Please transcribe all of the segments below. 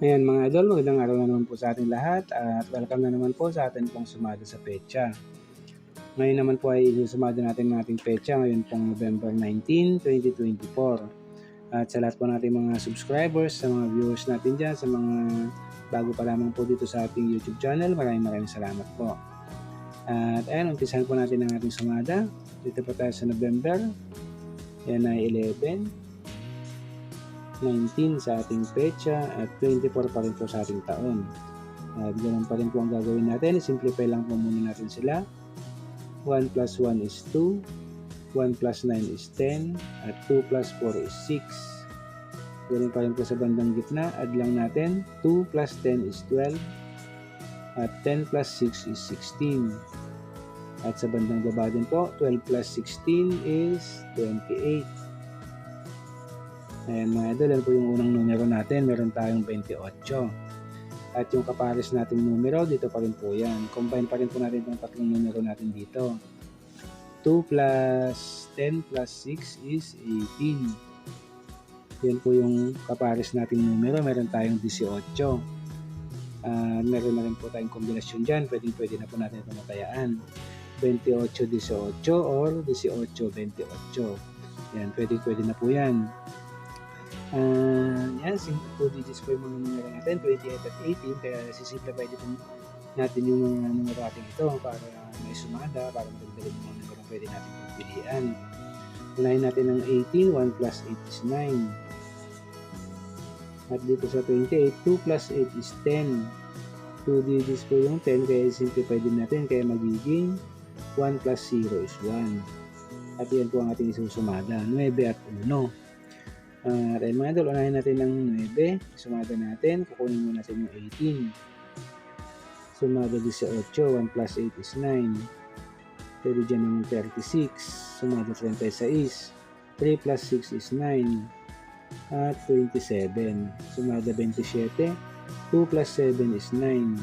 Ayan mga idol, magandang araw na naman po sa ating lahat at welcome na naman po sa atin pong sumada sa pecha. Ngayon naman po ay isusumada natin ng ating pecha ngayon pong November 19, 2024. At sa lahat po nating mga subscribers, sa mga viewers natin dyan, sa mga bago pa lamang po dito sa ating YouTube channel, maraming maraming salamat po. At ayan, umpisahan po natin ang ating sumada. Dito po tayo sa November. Yan ay 11, 19 sa ating pecha at 24 pa rin po sa ating taon. At ganun pa rin po ang gagawin natin. Simplify lang po muna natin sila. 1 plus 1 is 2. 1 plus 9 is 10. At 2 plus 4 is 6. Ganun pa rin po sa bandang gitna. Add lang natin. 2 plus 10 is 12. At 10 plus 6 is 16. At sa bandang baba din po, 12 plus 16 is 28. Ayan mga idol, yan po yung unang numero natin. Meron tayong 28. At yung kapares nating numero, dito pa rin po yan. Combine pa rin po natin itong tatlong numero natin dito. 2 plus 10 plus 6 is 18. Yan po yung kapares nating numero. Meron tayong 18. Uh, meron na rin po tayong kombinasyon dyan. Pwede, pwede na po natin ito matayaan. 28-18 or 18-28. Yan, pwede, pwede na po yan. Uh, yan, 2 digits po yung mga numero natin, 28 at 18, kaya sisimplify dito natin yung mga numero natin ito para may sumada, para madagdagan yung mga numero pwede natin pagpilian. Unahin natin ng 18, 1 plus 8 is 9. At dito sa 28, 2 plus 8 is 10. 2 digits po yung 10, kaya simplify din natin, kaya magiging 1 plus 0 is 1. At yan po ang ating isusumada, 9 at 1. Uh, dahil mga idol, unahin natin ng 9. Sumada natin. Kukunin mo natin yung 18. Sumada 18. 1 plus 8 is 9. Pwede dyan ng 36. Sumada 36. 3 plus 6 is 9. At 27. Sumada 27. 2 plus 7 is 9.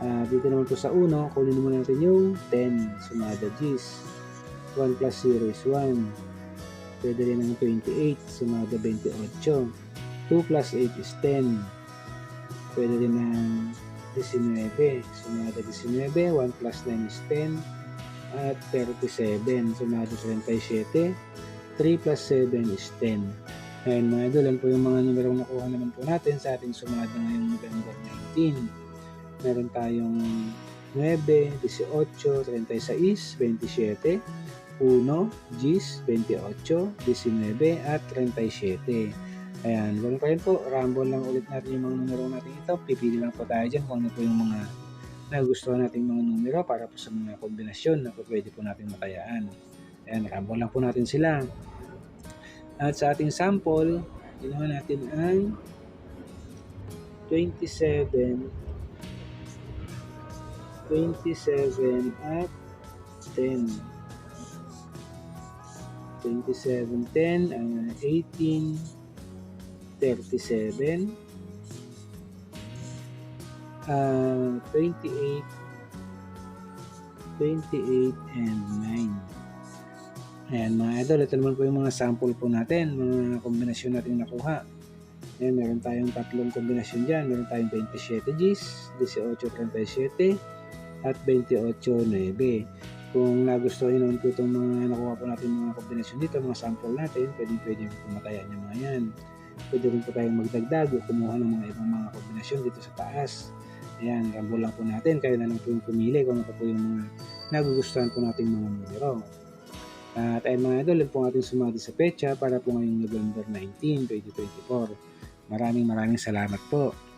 Uh, dito naman po sa 1, kunin mo natin yung 10. Sumada 10. 1 plus 0 is 1. Pwede rin ng 28, sumada 28. 2 plus 8 is 10. Pwede rin ng 19, sumada 19. 1 plus 9 is 10. At 37, sumada 37. 3 plus 7 is 10. Ayan mga idol, po yung mga numero nakuha naman po natin sa ating sumada ngayong November 19. Meron tayong 9, 18, 36, 27, 1, 10, 28, 19, at 37. Ayan, ganun pa rin po. Rumble lang ulit natin yung mga numero natin ito. Pipili lang po tayo dyan kung ano po yung mga nagustuhan nating mga numero para po sa mga kombinasyon na po pwede po natin matayaan. Ayan, rumble lang po natin sila. At sa ating sample, ginawa natin ang 27, 27 at 10. 2710, uh, 18, 37, uh, 28, 28, and 9. Ayan mga idol, ito naman po yung mga sample po natin, mga kombinasyon natin nakuha. Ayan, meron tayong tatlong kombinasyon dyan. Meron tayong 27 Gs, 1837, at 28 9. Kung nagustuhan nyo naman po itong mga nakuha po natin mga kombinasyon dito, mga sample natin, pwede pwede po matayan yung mga yan. Pwede rin po tayong magdagdag o kumuha ng mga ibang mga kombinasyon dito sa taas. Ayan, rambo lang po natin. Kaya na lang po yung pumili kung ano po yung mga nagugustuhan po natin mga numero. At ayun mga idol, po ating sumati sa pecha para po ngayong November 19, 2024. Maraming maraming salamat po.